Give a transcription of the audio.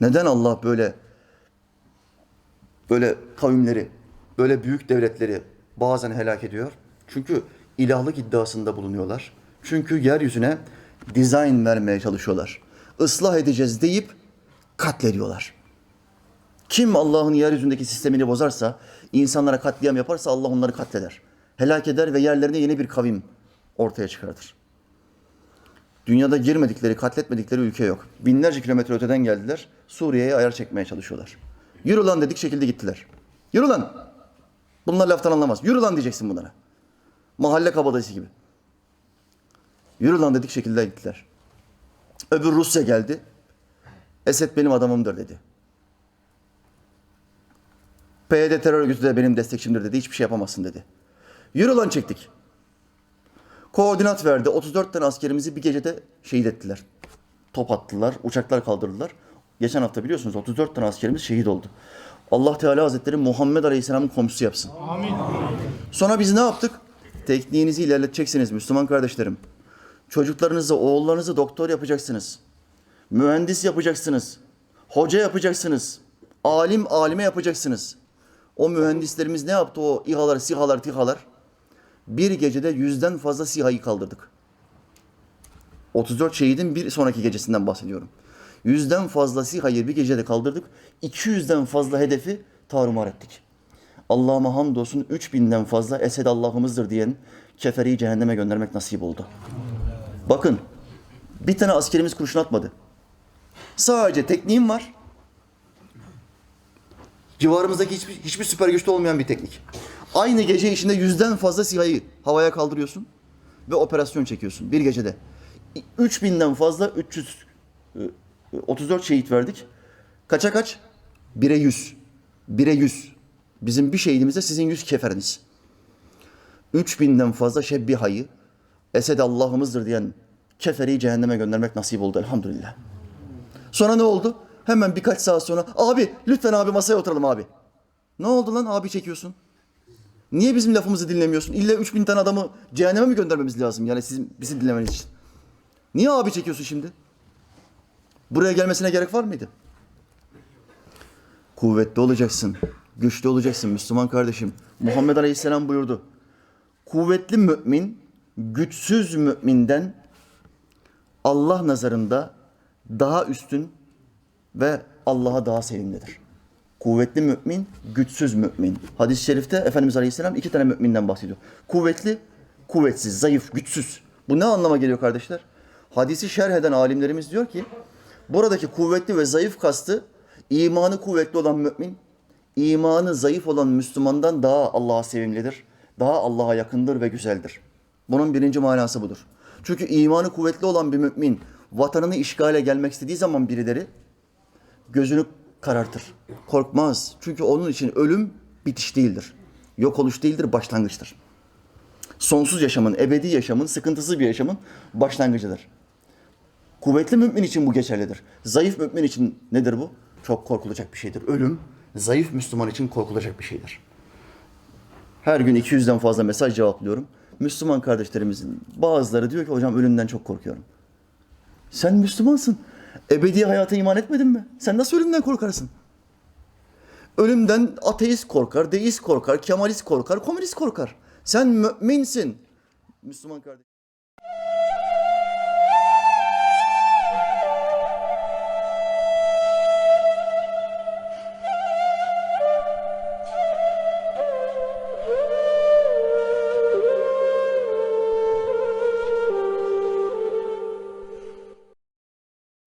Neden Allah böyle böyle kavimleri, böyle büyük devletleri bazen helak ediyor? Çünkü ilahlık iddiasında bulunuyorlar. Çünkü yeryüzüne dizayn vermeye çalışıyorlar. Islah edeceğiz deyip katlediyorlar. Kim Allah'ın yeryüzündeki sistemini bozarsa, insanlara katliam yaparsa Allah onları katleder. Helak eder ve yerlerine yeni bir kavim ortaya çıkartır. Dünyada girmedikleri, katletmedikleri ülke yok. Binlerce kilometre öteden geldiler. Suriye'ye ayar çekmeye çalışıyorlar. Yürü lan dedik şekilde gittiler. Yürü lan. Bunlar laftan anlamaz. Yürü lan diyeceksin bunlara. Mahalle kabadayısı gibi. Yürü lan dedik şekilde gittiler. Öbür Rusya geldi. Esed benim adamımdır dedi. PYD terör örgütü de benim destekçimdir dedi. Hiçbir şey yapamazsın dedi. Yürü lan çektik. Koordinat verdi. 34 tane askerimizi bir gecede şehit ettiler. Top attılar, uçaklar kaldırdılar. Geçen hafta biliyorsunuz 34 tane askerimiz şehit oldu. Allah Teala Hazretleri Muhammed Aleyhisselam'ın komşusu yapsın. Amin. Sonra biz ne yaptık? Tekniğinizi ilerleteceksiniz Müslüman kardeşlerim. Çocuklarınızı, oğullarınızı doktor yapacaksınız. Mühendis yapacaksınız. Hoca yapacaksınız. Alim alime yapacaksınız. O mühendislerimiz ne yaptı o İHA'lar, SİHA'lar, TİHA'lar? Bir gecede yüzden fazla SİHA'yı kaldırdık. 34 şehidin bir sonraki gecesinden bahsediyorum. Yüzden fazla SİHA'yı bir gecede kaldırdık. 200'den fazla hedefi tarumar ettik. Allah'ıma hamdolsun 3000'den fazla Esed Allah'ımızdır diyen keferi cehenneme göndermek nasip oldu. Bakın bir tane askerimiz kurşun atmadı. Sadece tekniğim var. Civarımızdaki hiçbir, hiçbir süper güçte olmayan bir teknik. Aynı gece içinde yüzden fazla SİHA'yı havaya kaldırıyorsun ve operasyon çekiyorsun bir gecede. 3000'den fazla 300 e, 34 şehit verdik. Kaça kaç? 1'e 100. 1'e 100. Bizim bir şehidimize sizin 100 keferiniz. 3000'den fazla şebbihayı Esed Allah'ımızdır diyen keferi cehenneme göndermek nasip oldu elhamdülillah. Sonra ne oldu? Hemen birkaç saat sonra abi lütfen abi masaya oturalım abi. Ne oldu lan abi çekiyorsun? Niye bizim lafımızı dinlemiyorsun? İlla 3000 tane adamı cehenneme mi göndermemiz lazım? Yani sizin bizi dinlemeniz için. Niye abi çekiyorsun şimdi? Buraya gelmesine gerek var mıydı? Kuvvetli olacaksın, güçlü olacaksın Müslüman kardeşim. Muhammed Aleyhisselam buyurdu. Kuvvetli mümin, güçsüz müminden Allah nazarında daha üstün ve Allah'a daha sevimlidir. Kuvvetli mümin, güçsüz mümin. Hadis-i şerifte Efendimiz Aleyhisselam iki tane müminden bahsediyor. Kuvvetli, kuvvetsiz, zayıf, güçsüz. Bu ne anlama geliyor kardeşler? Hadisi şerh eden alimlerimiz diyor ki, buradaki kuvvetli ve zayıf kastı, imanı kuvvetli olan mümin, imanı zayıf olan Müslümandan daha Allah'a sevimlidir, daha Allah'a yakındır ve güzeldir. Bunun birinci manası budur. Çünkü imanı kuvvetli olan bir mümin, vatanını işgale gelmek istediği zaman birileri, gözünü karartır. Korkmaz. Çünkü onun için ölüm bitiş değildir. Yok oluş değildir, başlangıçtır. Sonsuz yaşamın, ebedi yaşamın, sıkıntısız bir yaşamın başlangıcıdır. Kuvvetli mümin için bu geçerlidir. Zayıf mümin için nedir bu? Çok korkulacak bir şeydir. Ölüm, zayıf Müslüman için korkulacak bir şeydir. Her gün 200'den fazla mesaj cevaplıyorum. Müslüman kardeşlerimizin bazıları diyor ki hocam ölümden çok korkuyorum. Sen Müslümansın. Ebedi hayata iman etmedin mi? Sen nasıl ölümden korkarsın? Ölümden ateist korkar, deist korkar, kemalist korkar, komünist korkar. Sen müminsin. Müslüman kardeş.